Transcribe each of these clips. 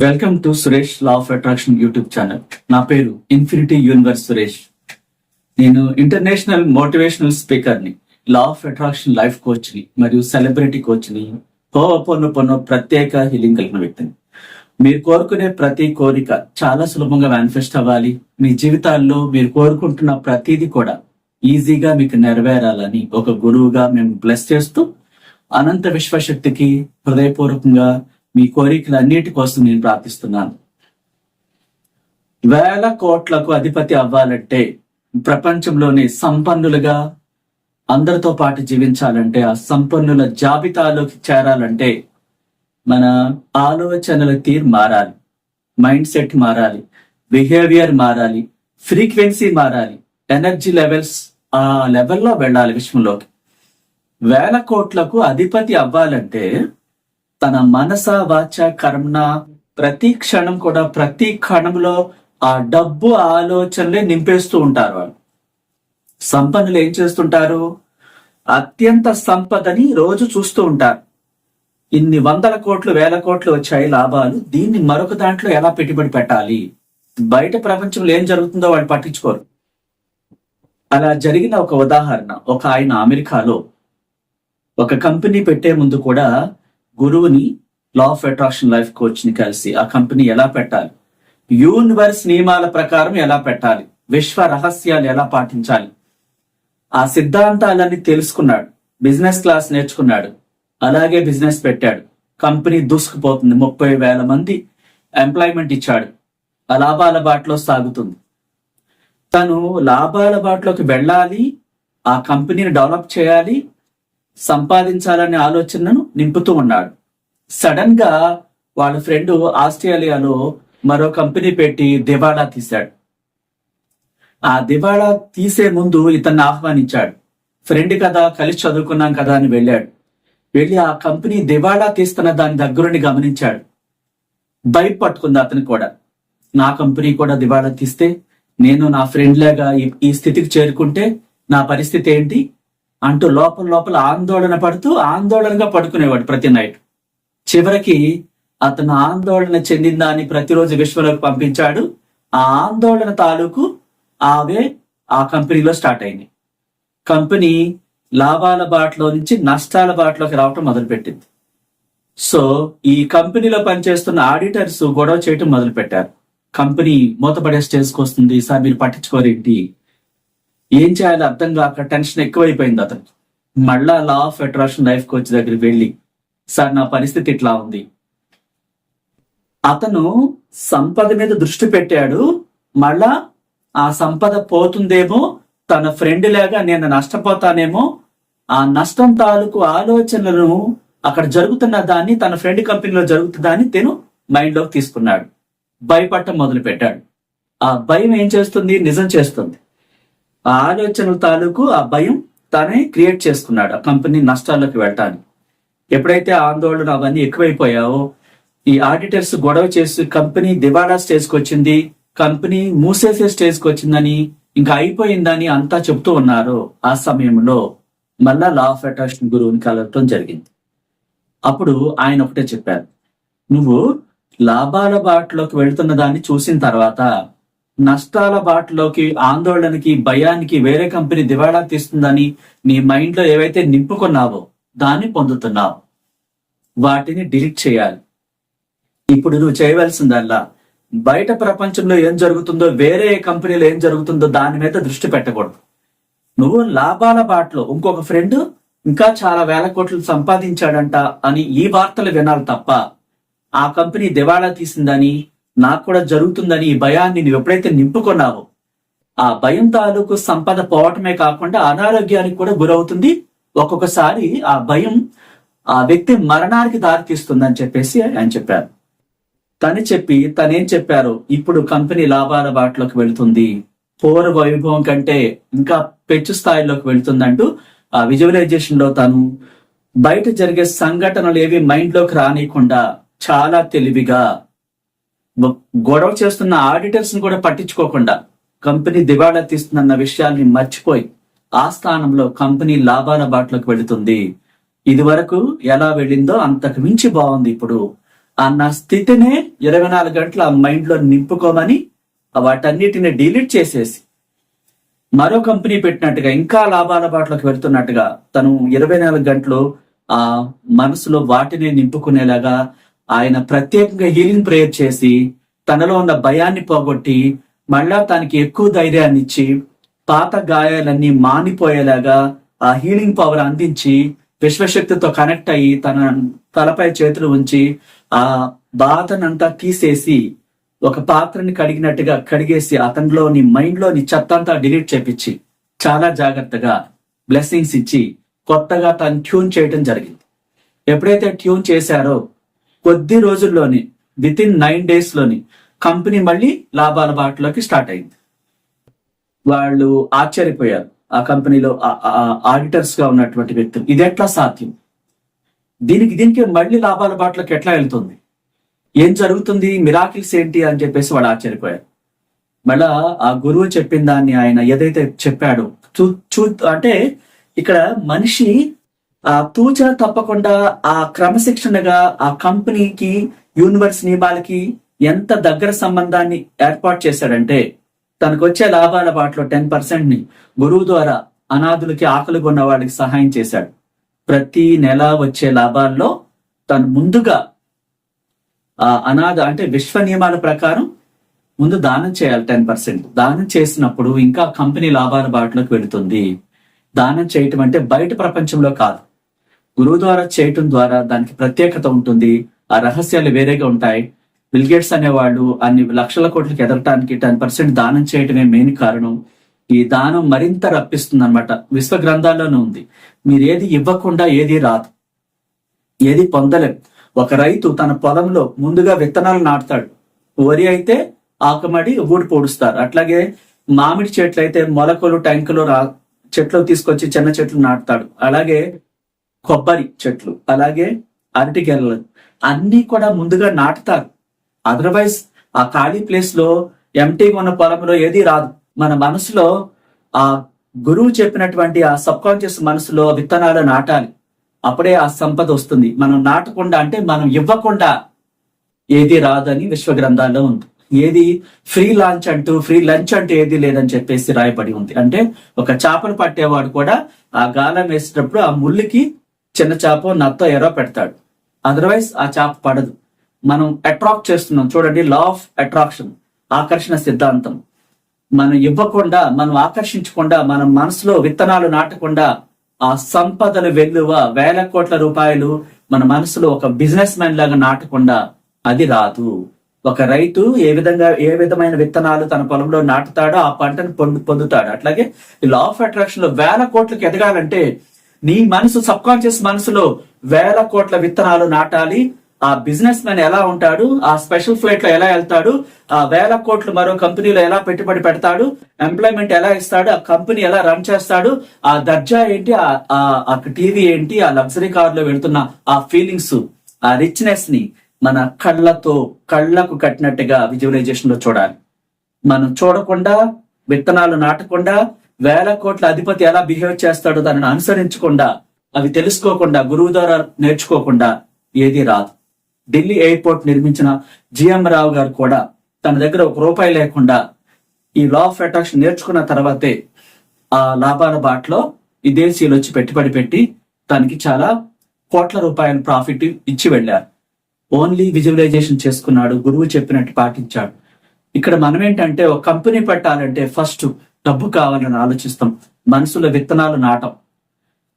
Welcome to Suresh law of attraction YouTube channel నా పేరు infinity universe Suresh నేను international motivational స్పీకర్ని లా ఆఫ్ అట్రాక్షన్ లైఫ్ కోచ్ని మరియు సెలబ్రిటీ కోచ్ని ని పొన్ను ప్రత్యేక హీలింగ్ కలిగిన వ్యక్తిని. మీరు కోరుకునే ప్రతి కోరిక చాలా సులభంగా మేనిఫెస్ట్ అవ్వాలి. మీ జీవితాల్లో మీరు కోరుకుంటున్న ప్రతిదీ కూడా ఈజీగా మీకు నెరవేరాలని ఒక గురువుగా మేము బ్లెస్ చేస్తూ అనంత విశ్వశక్తికి హృదయపూర్వకంగా మీ కోరికలు అన్నిటి కోసం నేను ప్రార్థిస్తున్నాను. వేల కోట్లకు అధిపతి అవ్వాలంటే ప్రపంచంలోని సంపన్నులుగా అందరితో పాటు జీవించాలంటే ఆ సంపన్నుల జాబితాలోకి చేరాలంటే మన ఆలోచనల తీరు మారాలి. మైండ్ సెట్ మారాలి. బిహేవియర్ మారాలి. ఫ్రీక్వెన్సీ మారాలి. ఎనర్జీ లెవెల్స్ ఆ లెవెల్లో వెళ్ళాలి విషయంలోకి వేల కోట్లకు అధిపతి అవ్వాలంటే తన మనస వాచ కర్మణ ప్రతి క్షణం కూడా ప్రతి క్షణంలో ఆ డబ్బు ఆలోచనలే నింపేస్తూ ఉంటారు వాళ్ళు. సంపన్నులు ఏం చేస్తుంటారు? అత్యంత సంపదని రోజు చూస్తూ ఉంటారు. ఇన్ని వందల కోట్లు వేల కోట్లు వచ్చాయి లాభాలు దీన్ని మరొక దాంట్లో ఎలా పెట్టుబడి పెట్టాలి? బయట ప్రపంచంలో ఏం జరుగుతుందో వాళ్ళు పట్టించుకోరు. అలా జరిగిన ఒక ఉదాహరణ. ఒక ఆయన అమెరికాలో ఒక కంపెనీ పెట్టే ముందు కూడా గురువుని లా ఆఫ్ అట్రాక్షన్ లైఫ్ కోచ్ని కలిసి ఆ కంపెనీ ఎలా పెట్టాలి? యూనివర్స్ నియమాల ప్రకారం ఎలా పెట్టాలి? విశ్వ రహస్యాలు ఎలా పాటించాలి? ఆ సిద్ధాంతాలన్నీ తెలుసుకున్నాడు. బిజినెస్ క్లాస్ నేర్చుకున్నాడు. అలాగే బిజినెస్ పెట్టాడు. కంపెనీ దూసుకుపోతుంది. ముప్పై వేల మంది ఎంప్లాయ్మెంట్ ఇచ్చాడు. ఆ లాభాల బాటలో సాగుతుంది. తను లాభాల బాటలోకి వెళ్ళాలి. ఆ కంపెనీని డెవలప్ చేయాలి. సంపాదించాలనే ఆలోచనను నింపుతూ ఉన్నాడు. సడన్గా వాళ్ళ ఫ్రెండ్ ఆస్ట్రేలియాలో మరో కంపెనీ పెట్టి దివాళా తీశాడు. ఆ దివాళా తీసే ముందు ఇతన్ని ఆహ్వానించాడు. ఫ్రెండ్ కదా కలిసి చదువుకున్నాం కదా అని వెళ్ళాడు. వెళ్ళి ఆ కంపెనీ దివాళా తీస్తున్న దాని దగ్గరుండి గమనించాడు. భయపట్టుకుంది అతను కూడా. నా కంపెనీ కూడా దివాళా తీస్తే నేను నా ఫ్రెండ్ లాగా ఈ- ఈ స్థితికి చేరుకుంటే నా పరిస్థితి ఏంటి? అంటూ లోపల లోపల ఆందోళన పడుతూ ఆందోళనగా పడుకునేవాడు ప్రతి నైట్. చివరికి అతను ఆందోళన చెందిందాన్ని ప్రతిరోజు విశ్వలోకి పంపించాడు. ఆ ఆందోళన తాలూకు ఆవే ఆ కంపెనీలో స్టార్ట్ అయింది. కంపెనీ లాభాల బాటలో నుంచి నష్టాల బాటలోకి రావటం మొదలుపెట్టింది. సో ఈ కంపెనీలో పనిచేస్తున్న ఆడిటర్స్ గొడవ చేయటం మొదలుపెట్టారు. కంపెనీ మూతపడే స్టేజ్కి వస్తుంది సార్ మీరు పట్టించుకోరేంటి? ఏం చేయాలో అర్థం కాక టెన్షన్ ఎక్కువైపోయింది అతను. మళ్ళా law of attraction life coach దగ్గరికి వెళ్ళి సార్ నా పరిస్థితి ఇట్లా ఉంది. అతను సంపద మీద దృష్టి పెట్టాడు. మళ్ళా ఆ సంపద పోతుందేమో తన ఫ్రెండ్ లాగా నేను నష్టపోతానేమో ఆ నష్టం తాలూకు ఆలోచనలను అక్కడ జరుగుతున్న దాన్ని తన ఫ్రెండ్ కంపెనీలో జరుగుతుందని తను మైండ్ తీసుకున్నాడు. భయపడటం మొదలు పెట్టాడు ఆ భయం ఏం చేస్తుంది? నిజం చేస్తుంది. ఆ ఆలోచనల తాలూకు ఆ భయం తనే క్రియేట్ చేసుకున్నాడు ఆ కంపెనీ నష్టాల్లోకి వెళ్ళటానికి. ఎప్పుడైతే ఆందోళన అవన్నీ ఎక్కువైపోయావో ఈ ఆడిటర్స్ గొడవ చేసి కంపెనీ దివాళా స్టేజ్కి వచ్చింది కంపెనీ మూసేసే స్టేజ్కి వచ్చిందని ఇంకా అయిపోయిందని అంతా చెప్తూ ఉన్నారు. ఆ సమయంలో మళ్ళా లా ఆఫ్ అట్రాక్షన్ గురువుని కలవటం జరిగింది. అప్పుడు ఆయన ఒకటే చెప్పారు నువ్వు లాభాల బాటలోకి వెళ్తున్న దాన్ని చూసిన తర్వాత నష్టాల బాటలోకి ఆందోళనకి భయానికి వేరే కంపెనీ దివాళా తీస్తుందని నీ మైండ్లో ఏవైతే నింపుకున్నావో దాన్ని పొందుతున్నావు. వాటిని డిలీట్ చేయాలి. ఇప్పుడు నువ్వు చేయవలసిందల్లా బయట ప్రపంచంలో ఏం జరుగుతుందో వేరే కంపెనీలో ఏం జరుగుతుందో దాని మీద దృష్టి పెట్టకూడదు. నువ్వు లాభాల బాటలో ఇంకొక ఫ్రెండ్ ఇంకా చాలా వేల కోట్లు సంపాదించాడంట అని ఈ వార్తలు వినాలి తప్ప ఆ కంపెనీ దివాళా తీసిందని నాకు కూడా జరుగుతుందని ఈ భయాన్ని నువ్వు ఎప్పుడైతే నింపుకున్నావో ఆ భయం తాలూకు సంపద పోవటమే కాకుండా అనారోగ్యానికి కూడా గురవుతుంది. ఒక్కొక్కసారి ఆ భయం ఆ వ్యక్తి మరణానికి దారితీస్తుందని చెప్పేసి ఆయన చెప్పారు. తను చెప్పి తనేం చెప్పారు? ఇప్పుడు కంపెనీ లాభాల బాటలోకి వెళుతుంది. పూర్వ వైభవం కంటే ఇంకా పెచ్చు స్థాయిలోకి వెళ్తుందంటూ ఆ విజువలైజేషన్లో తను బయట జరిగే సంఘటనలు ఏవి మైండ్లోకి రానియకుండా చాలా తెలివిగా గొడవ చేస్తున్న ఆడిటర్స్ని కూడా పట్టించుకోకుండా కంపెనీ దివాళా తీస్తుందన్న విషయాన్ని మర్చిపోయి ఆ స్థానంలో కంపెనీ లాభాల బాటలోకి వెళుతుంది. ఇది వరకు ఎలా వెళ్ళిందో అంతకు మించి బాగుంది ఇప్పుడు. అన్న స్థితినే ఇరవై నాలుగు గంటలు ఆ మైండ్లో నింపుకోమని వాటన్నిటిని డిలీట్ చేసేసి మరో కంపెనీ పెట్టినట్టుగా ఇంకా లాభాల బాటలోకి వెళ్తున్నట్టుగా తను ఇరవై నాలుగు గంటలు ఆ మనసులో వాటిని నింపుకునేలాగా ఆయన ప్రత్యేకంగా హీలింగ్ ప్రేయర్ చేసి తనలో ఉన్న భయాన్ని పోగొట్టి మళ్ళా తనకి ఎక్కువ ధైర్యాన్ని ఇచ్చి పాత గాయాలన్నీ మానిపోయేలాగా ఆ హీలింగ్ పవర్ అందించి విశ్వశక్తితో కనెక్ట్ అయ్యి తన తలపై చేతులు ఉంచి ఆ బాధనంతా తీసేసి ఒక పాత్రని కడిగినట్టుగా కడిగేసి అతనిలోని మైండ్లోని చెత్త అంతా డిలీట్ చేపించి చాలా జాగ్రత్తగా బ్లెస్సింగ్స్ ఇచ్చి కొత్తగా తను ట్యూన్ చేయటం జరిగింది. ఎప్పుడైతే ట్యూన్ చేశారో కొద్ది రోజుల్లోనే విత్ ఇన్ నైన్ డేస్లోని కంపెనీ మళ్ళీ లాభాల బాటలోకి స్టార్ట్ అయింది. వాళ్ళు ఆశ్చర్యపోయారు. ఆ కంపెనీలో ఆడిటర్స్గా ఉన్నటువంటి వ్యక్తులు ఇది ఎట్లా సాధ్యం? దీనికి దీనికి మళ్ళీ లాభాల బాటలోకి ఎట్లా వెళ్తుంది? ఏం జరుగుతుంది? మిరాకిల్స్ ఏంటి? అని చెప్పేసి వాళ్ళు ఆశ్చర్యపోయారు. మళ్ళా ఆ గురువు చెప్పిన దాన్ని ఆయన ఏదైతే చెప్పాడో చూ చూ అంటే ఇక్కడ మనిషి ఆ తూచ తప్పకుండా ఆ క్రమశిక్షణగా ఆ కంపెనీకి యూనివర్స్ నియమాలకి ఎంత దగ్గర సంబంధాన్ని ఏర్పాటు చేశాడంటే తనకు వచ్చే లాభాల బాటలో టెన్ పర్సెంట్ని గురువు ద్వారా అనాథులకి ఆకలి కొన్న వాళ్ళకి సహాయం చేశాడు. ప్రతి నెల వచ్చే లాభాల్లో తను ముందుగా ఆ అనాథ అంటే విశ్వ నియమాల ప్రకారం ముందు దానం చేయాలి టెన్ పర్సెంట్. దానం చేసినప్పుడు ఇంకా కంపెనీ లాభాల బాటలోకి వెళుతుంది. దానం చేయటం అంటే బయట ప్రపంచంలో కాదు. గురువు ద్వారా చేయటం ద్వారా దానికి ప్రత్యేకత ఉంటుంది ఆ రహస్యాలు వేరేగా ఉంటాయి. బిల్గేట్స్ అనేవాళ్ళు అన్ని లక్షల కోట్లకి ఎదగటానికి టెన్ పర్సెంట్ దానం చేయటమే మెయిన్ కారణం. ఈ దానం మరింత రప్పిస్తుంది అనమాట విశ్వ గ్రంథాల్లోనే ఉంది. మీరు ఏది ఇవ్వకుండా ఏది రాదు. ఏది పొందలేం. ఒక రైతు తన పొలంలో ముందుగా విత్తనాలు నాటుతాడు. వరి అయితే ఆకమడి ఊడి పొడుస్తారు. అట్లాగే మామిడి చెట్లు అయితే మొలకలు ట్యాంకులు రా చెట్లు తీసుకొచ్చి చిన్న చెట్లు నాటుతాడు. అలాగే కొబ్బరి చెట్లు అలాగే అరటి గెలలు అన్నీ కూడా ముందుగా నాటుతారు. అదర్వైజ్ ఆ ఖాళీ ప్లేస్లో ఎంటీగా ఉన్న పొలంలో ఏది రాదు. మన మనసులో ఆ గురువు చెప్పినటువంటి ఆ సబ్ కాన్షియస్ మనసులో విత్తనాలు నాటాలి. అప్పుడే ఆ సంపద వస్తుంది. మనం నాటకుండా అంటే మనం ఇవ్వకుండా ఏది రాదని విశ్వ గ్రంథాల్లో ఉంది. ఏది ఫ్రీ లాంచ్ అంటూ ఫ్రీ లంచ్ అంటూ ఏది లేదని చెప్పేసి రాయబడి ఉంది. అంటే ఒక చేపలు పట్టేవాడు కూడా ఆ గాలం వేసేటప్పుడు ఆ ముళ్ళుకి చిన్న చేప నత్త ఎరో పెడతాడు. అదర్వైజ్ ఆ చేప పడదు. మనం అట్రాక్ట్ చేస్తున్నాం. చూడండి లా ఆఫ్ అట్రాక్షన్ ఆకర్షణ సిద్ధాంతం. మనం ఇవ్వకుండా మనం ఆకర్షించకుండా మన మనసులో విత్తనాలు నాటకుండా ఆ సంపదలు వెల్లువ వేల కోట్ల రూపాయలు మన మనసులో ఒక బిజినెస్ మ్యాన్ లాగా నాటకుండా అది రాదు. ఒక రైతు ఏ విధంగా ఏ విధమైన విత్తనాలు తన పొలంలో నాటుతాడో ఆ పంటను పొందు పొందుతాడు. అట్లాగే ఈ లా ఆఫ్ అట్రాక్షన్లో వేల కోట్లకు ఎదగాలంటే నీ మనసు సబ్ కాన్షియస్ మనసులో వేల కోట్ల విత్తనాలు నాటాలి. ఆ బిజినెస్ మ్యాన్ ఎలా ఉంటాడు? ఆ స్పెషల్ ఫ్లైట్లో ఎలా వెళ్తాడు? ఆ వేల కోట్లు మరో కంపెనీలో ఎలా పెట్టుబడి పెడతాడు? ఎంప్లాయ్మెంట్ ఎలా ఇస్తాడు? ఆ కంపెనీ ఎలా రన్ చేస్తాడు? ఆ దర్జా ఏంటి? ఆ టీవీ ఏంటి? ఆ లగ్జరీ కార్లో వెళ్తున్న ఆ ఫీలింగ్స్ ఆ రిచ్నెస్ని మన కళ్ళతో కళ్ళకు కట్టినట్టుగా విజువలైజేషన్లో చూడాలి. మనం చూడకుండా విత్తనాలు నాటకుండా వేల కోట్ల అధిపతి ఎలా బిహేవ్ చేస్తాడో దానిని అనుసరించకుండా అవి తెలుసుకోకుండా గురువు ద్వారా నేర్చుకోకుండా ఏది రాదు. ఢిల్లీ ఎయిర్పోర్ట్ నిర్మించిన జిఎం రావు గారు కూడా తన దగ్గర ఒక రూపాయి లేకుండా ఈ లా ఆఫ్ అట్రాక్షన్ నేర్చుకున్న తర్వాతే ఆ లాభాల బాటలో విదేశీయులు వచ్చి పెట్టుబడి పెట్టి తనకి చాలా కోట్ల రూపాయల ప్రాఫిట్ ఇచ్చి వెళ్ళారు. ఓన్లీ విజువలైజేషన్ చేసుకున్నాడు గురువు చెప్పినట్టు పాటించాడు. ఇక్కడ మనం ఏంటంటే ఒక కంపెనీ పెట్టాలంటే ఫస్ట్ డబ్బు కావాలని ఆలోచిస్తాం. మనసులో విత్తనాలు నాటం.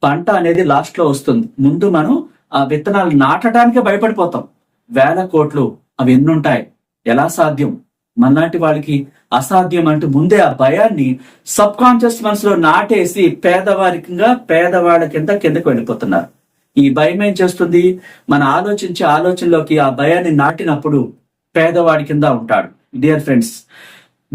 పంట అనేది లాస్ట్లో వస్తుంది. ముందు మనం ఆ విత్తనాలు నాటడానికే భయపడిపోతాం. వేల కోట్లు అవి ఎన్నుంటాయి. ఎలా సాధ్యం? మనలాంటి వాళ్ళకి అసాధ్యం అంటూ ముందే ఆ భయాన్ని సబ్ కాన్షియస్ మనసులో నాటేసి పేదవారికంగా పేదవాళ్ళ కింద కిందకు వెళ్ళిపోతున్నారు. ఈ భయం ఏం చేస్తుంది? మన ఆలోచించే ఆలోచనలోకి ఆ భయాన్ని నాటినప్పుడు పేదవాడి కింద ఉంటాడు. డియర్ ఫ్రెండ్స్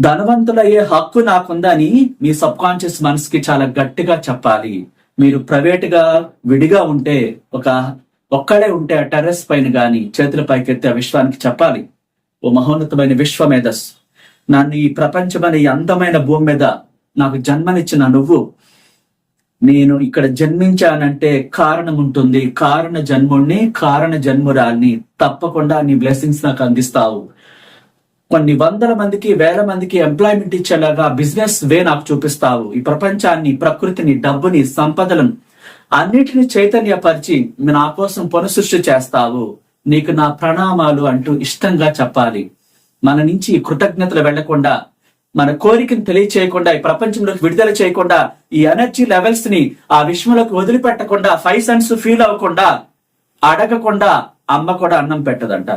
ధనవంతులయ్యే హక్కు నాకుందని మీ సబ్ కాన్షియస్ మనసుకి చాలా గట్టిగా చెప్పాలి. మీరు ప్రైవేట్గా విడిగా ఉంటే ఒక ఒక్కడే ఉంటే ఆ టెర్రస్ పైన గాని చేతుల పైకెత్తి ఆ విశ్వానికి చెప్పాలి. ఓ మహోన్నతమైన విశ్వమేధస్ నన్ను ఈ ప్రపంచమైన ఈ అందమైన భూమి మీద నాకు జన్మనిచ్చిన నువ్వు. నేను ఇక్కడ జన్మించానంటే కారణం ఉంటుంది కారణ జన్ముణ్ణి కారణ జన్మురాల్ని తప్పకుండా నీ బ్లెస్సింగ్స్ నాకు అందిస్తావు. కొన్ని వందల మందికి వేల మందికి ఎంప్లాయ్మెంట్ ఇచ్చేలాగా బిజినెస్ వే నాకు చూపిస్తావు. ఈ ప్రపంచాన్ని ప్రకృతిని డబ్బుని సంపదలను అన్నిటిని చైతన్యపరిచి నా కోసం పునఃసృష్టి చేస్తావు. నీకు నా ప్రణామాలు అంటూ ఇష్టంగా చెప్పాలి. మన నుంచి కృతజ్ఞతలు వెళ్ళకుండా మన కోరికను తెలియచేయకుండా ఈ ప్రపంచంలోకి విడుదల చేయకుండా ఈ ఎనర్జీ లెవెల్స్ని ఆ విశ్వంలోకి వదిలిపెట్టకుండా ఫైవ్ సెన్స్ ఫీల్ అవ్వకుండా అడగకుండా అమ్మ కూడా అన్నం పెట్టదంట.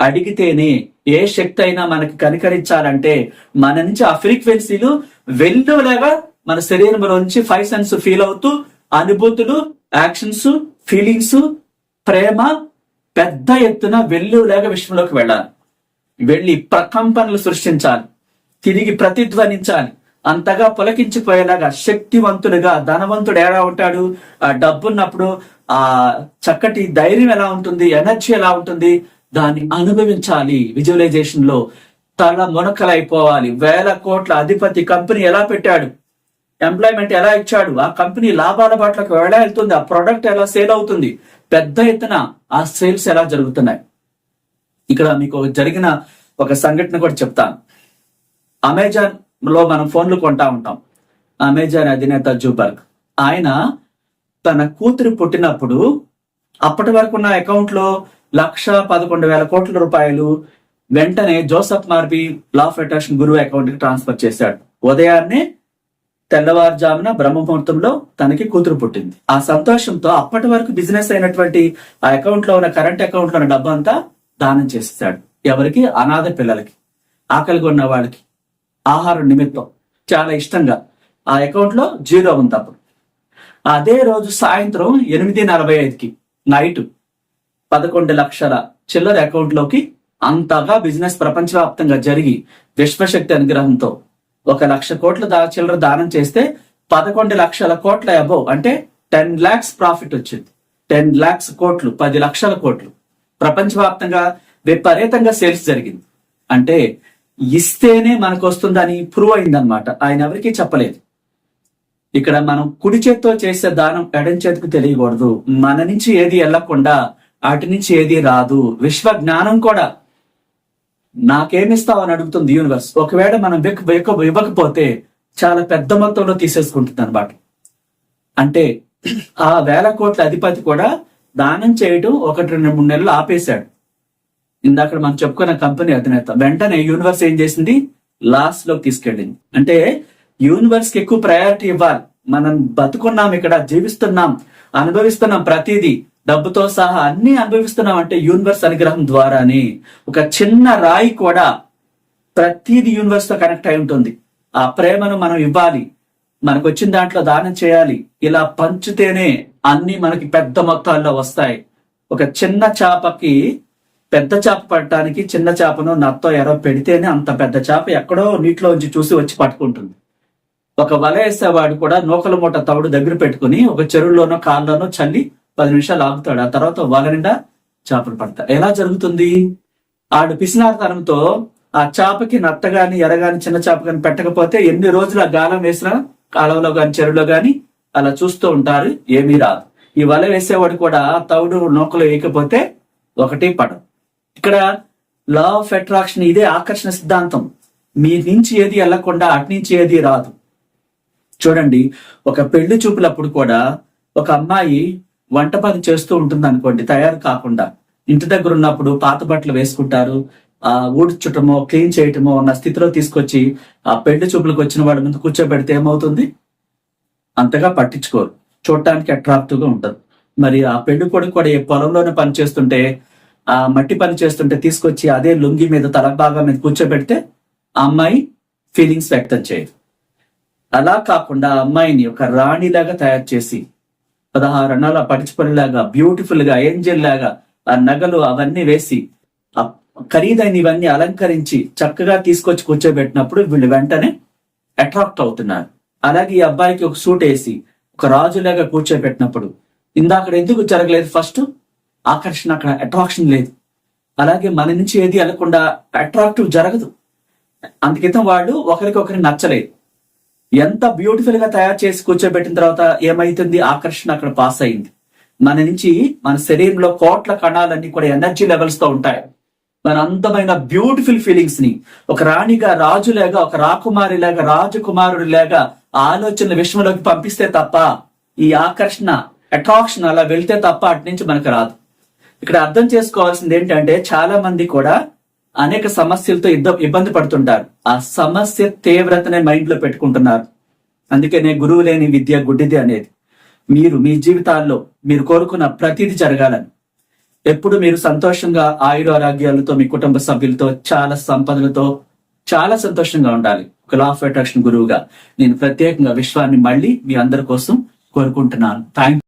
అడిగితేనే ఏ శక్తి అయినా మనకి కనికరించాలంటే మన నుంచి ఆ ఫ్రీక్వెన్సీలు వెల్లువలేగా మన శరీరంలో నుంచి ఫైవ్ సెన్స్ ఫీల్ అవుతూ అనుభూతులు యాక్షన్స్ ఫీలింగ్స్ ప్రేమ పెద్ద ఎత్తున వెల్లువలేగా విశ్వంలోకి వెళ్ళాలి. వెళ్ళి ప్రకంపనలు సృష్టించాలి. తిరిగి ప్రతిధ్వనించాలి. అంతగా పులకించిపోయేలాగా శక్తివంతుడుగా ధనవంతుడు ఎలా ఉంటాడు? ఆ డబ్బున్నప్పుడు ఆ చక్కటి ధైర్యం ఎలా ఉంటుంది? ఎనర్జీ ఎలా ఉంటుంది? దాన్ని అనుభవించాలి. విజువలైజేషన్లో తల మునకలైపోవాలి. వేల కోట్ల అధిపతి కంపెనీ ఎలా పెట్టాడు? ఎంప్లాయ్మెంట్ ఎలా ఇచ్చాడు? ఆ కంపెనీ లాభాల బాట్లకు ఎలా వెళ్తుంది? ఆ ప్రొడక్ట్ ఎలా సేల్ అవుతుంది? పెద్ద ఎత్తున ఆ సేల్స్ ఎలా జరుగుతున్నాయి? ఇక్కడ మీకు జరిగిన ఒక సంఘటన కూడా చెప్తాను. అమెజాన్లో మనం ఫోన్లు కొంటా ఉంటాం. అమెజాన్ అధినేత జూబర్గ్. ఆయన తన కూతురు పుట్టినప్పుడు అప్పటి వరకు ఉన్న అకౌంట్లో లో లక్ష పదకొండు వేల కోట్ల రూపాయలు వెంటనే జోసఫ్ మార్బీ లా ఫెడరేషన్ గురువు అకౌంట్కి ట్రాన్స్ఫర్ చేశాడు. ఉదయాన్నే తెల్లవారుజామున బ్రహ్మముహూర్తంలో తనకి కూతురు పుట్టింది. ఆ సంతోషంతో అప్పటి వరకు బిజినెస్ అయినటువంటి ఆ అకౌంట్లో ఉన్న కరెంట్ అకౌంట్లో ఉన్న డబ్బంతా దానం చేసేసాడు ఎవరికి? అనాథ పిల్లలకి ఆకలిగా ఉన్న వాళ్ళకి ఆహారం నిమిత్తం. చాలా ఇష్టంగా ఆ అకౌంట్లో జీరో ఉంది అప్పుడు. అదే రోజు సాయంత్రం ఎనిమిది నలభై ఐదుకి నైట్ పదకొండు లక్షల చిల్లర అకౌంట్లోకి అంతగా బిజినెస్ ప్రపంచవ్యాప్తంగా జరిగి విశ్వశక్తి అనుగ్రహంతో ఒక లక్ష కోట్ల దా చిల్లర దానం చేస్తే పదకొండు లక్షల కోట్ల అబోవ్ అంటే టెన్ లాక్స్ ప్రాఫిట్ వచ్చింది. టెన్ లాక్స్ కోట్లు పది లక్షల కోట్లు. ప్రపంచవ్యాప్తంగా విపరీతంగా సేల్స్ జరిగింది. అంటే ఇస్తేనే మనకు వస్తుందని ప్రూవ్ అయిందనమాట ఆయన ఎవరికీ చెప్పలేదు. ఇక్కడ మనం కుడి చేత్తో చేసే దానం ఎడం చేతికి తెలియకూడదు. మన నుంచి ఏది వెళ్ళకుండా అటు నుంచి ఏది రాదు. విశ్వ జ్ఞానం కూడా నాకేమిస్తావు అని అడుగుతుంది యూనివర్స్ ఒకవేళ మనం ఇవ్వకపోతే చాలా పెద్ద మొత్తంలో తీసేసుకుంటుంది అనమాట అంటే ఆ వేల కోట్ల అధిపతి కూడా దానం చేయడం ఒకటి రెండు మూడు నెలలు ఆపేశాడు. ఇందాక మనం చెప్పుకున్న కంపెనీ అధినేత. వెంటనే యూనివర్స్ ఏం చేసింది? లాస్ట్లోకి తీసుకెళ్ళింది. అంటే యూనివర్స్కి ఎక్కువ ప్రయారిటీ ఇవ్వాలి. మనం బతుకున్నాం ఇక్కడ జీవిస్తున్నాం అనుభవిస్తున్నాం ప్రతిదీ. డబ్బుతో సహా అన్ని అనుభవిస్తున్నాం అంటే యూనివర్స్ అనుగ్రహం ద్వారానే ఒక చిన్న రాయి కూడా ప్రతిది యూనివర్స్తో కనెక్ట్ అయి ఉంటుంది. ఆ ప్రేమను మనం ఇవ్వాలి. మనకు వచ్చిన దాంట్లో దానం చేయాలి. ఇలా పంచితేనే అన్ని మనకి పెద్ద మొత్తాల్లో వస్తాయి. ఒక చిన్న చేపకి పెద్ద చేప పట్టడానికి చిన్న చేపను నత్తో ఎరో పెడితేనే అంత పెద్ద చేప ఎక్కడో నీటిలో ఉంచి చూసి వచ్చి పట్టుకుంటుంది. ఒక వల వేసేవాడు కూడా నూకల మూట తవుడు దగ్గర పెట్టుకుని ఒక చెరువులోనో కాళ్ళలోనో చల్లి పది నిమిషాలు ఆగుతాడు. ఆ తర్వాత వాళ్ళ నిండా చేపలు పడతాయి. ఎలా జరుగుతుంది? ఆడు పిసినారతనంతో ఆ చేపకి నత్త గాని ఎర గాని చిన్న చేప గాని పెట్టకపోతే ఎన్ని రోజులు ఆ గాలం వేసినా కాలంలో గాని చెరువులో గాని అలా చూస్తూ ఉంటారు. ఏమీ రాదు. ఈ వల వేసేవాడు కూడా తవుడు నూకలు వేయకపోతే ఒకటి పడదు. ఇక్కడ లా ఆఫ్ అట్రాక్షన్ ఇదే ఆకర్షణ సిద్ధాంతం. మీ నుంచి ఏది వెళ్ళకుండా అటు నుంచి ఏది రాదు. చూడండి ఒక పెళ్ళి చూపులప్పుడు కూడా ఒక అమ్మాయి వంట పని చేస్తూ ఉంటుంది అనుకోండి తయారు కాకుండా. ఇంటి దగ్గర ఉన్నప్పుడు పాత బట్టలు వేసుకుంటారు ఆ ఊడ్చటమో క్లీన్ చేయటమో ఉన్న స్థితిలో తీసుకొచ్చి ఆ పెళ్ళి చూపులకు వచ్చిన వాడి ముందు కూర్చోబెడితే ఏమవుతుంది? అంతగా పట్టించుకోరు. చూడటానికి అట్రాక్టివ్గా ఉంటుంది మరి ఆ పెళ్ళి కొడుకు కూడా ఏ పొలంలోనే పని చేస్తుంటే ఆ మట్టి పని చేస్తుంటే తీసుకొచ్చి అదే లుంగి మీద తల భాగం మీద కూర్చోబెడితే ఆ అమ్మాయి ఫీలింగ్స్ వ్యక్తం చేయదు. అలా కాకుండా ఆ అమ్మాయిని ఒక రాణిలాగా తయారు చేసి పదహారు అన్నాల పడిచిపల్లిలాగా బ్యూటిఫుల్గా ఏంజల్ లాగా ఆ నగలు అవన్నీ వేసి ఆ ఖరీదైన ఇవన్నీ అలంకరించి చక్కగా తీసుకొచ్చి కూర్చోబెట్టినప్పుడు వీళ్ళు వెంటనే అట్రాక్ట్ అవుతున్నారు. అలాగే ఈ అబ్బాయికి ఒక సూట్ వేసి ఒక రాజులాగా కూర్చోబెట్టినప్పుడు ఇందాక ఎందుకు జరగలేదు ఫస్ట్ ఆకర్షణ అక్కడ అట్రాక్షన్ లేదు. అలాగే మన నుంచి ఏది అనకుండా అట్రాక్టివ్ జరగదు. అందుకితం వాళ్ళు ఒకరికొకరు నచ్చలేదు. ఎంత బ్యూటిఫుల్గా తయారు చేసి కూర్చోబెట్టిన తర్వాత ఏమైతుంది? ఆకర్షణ అక్కడ పాస్ అయింది. మన నుంచి మన శరీరంలో కోట్ల కణాలన్నీ కూడా ఎనర్జీ లెవెల్స్తో ఉంటాయి. మన అందమైన బ్యూటిఫుల్ ఫీలింగ్స్ని ఒక రాణిగా రాజులేగా ఒక రాకుమారి లేగా రాజకుమారుడి లేగా ఆలోచనల విషయంలోకి పంపిస్తే తప్ప ఈ ఆకర్షణ అట్రాక్షన్ అలా వెళ్తే తప్ప అటు నుంచి మనకు రాదు. ఇక్కడ అర్థం చేసుకోవాల్సింది ఏంటంటే చాలా మంది కూడా అనేక సమస్యలతో ఇద్ద ఇబ్బంది పడుతుంటారు. ఆ సమస్య తీవ్రతనే మైండ్లో పెట్టుకుంటున్నారు అందుకనే గురువు లేని విద్య గుడ్డిది అనేది. మీరు మీ జీవితాల్లో మీరు కోరుకున్న ప్రతిదీ జరగాలని. ఎప్పుడు మీరు సంతోషంగా ఆయుర ఆరోగ్యాలతో మీ కుటుంబ సభ్యులతో చాలా సంపదలతో చాలా సంతోషంగా ఉండాలి. ఒక లా ఆఫ్ అట్రాక్షన్ గురువుగా నేను ప్రత్యేకంగా విశ్వాన్ని మళ్ళీ మీ అందరి కోసం కోరుకుంటున్నాను. థ్యాంక్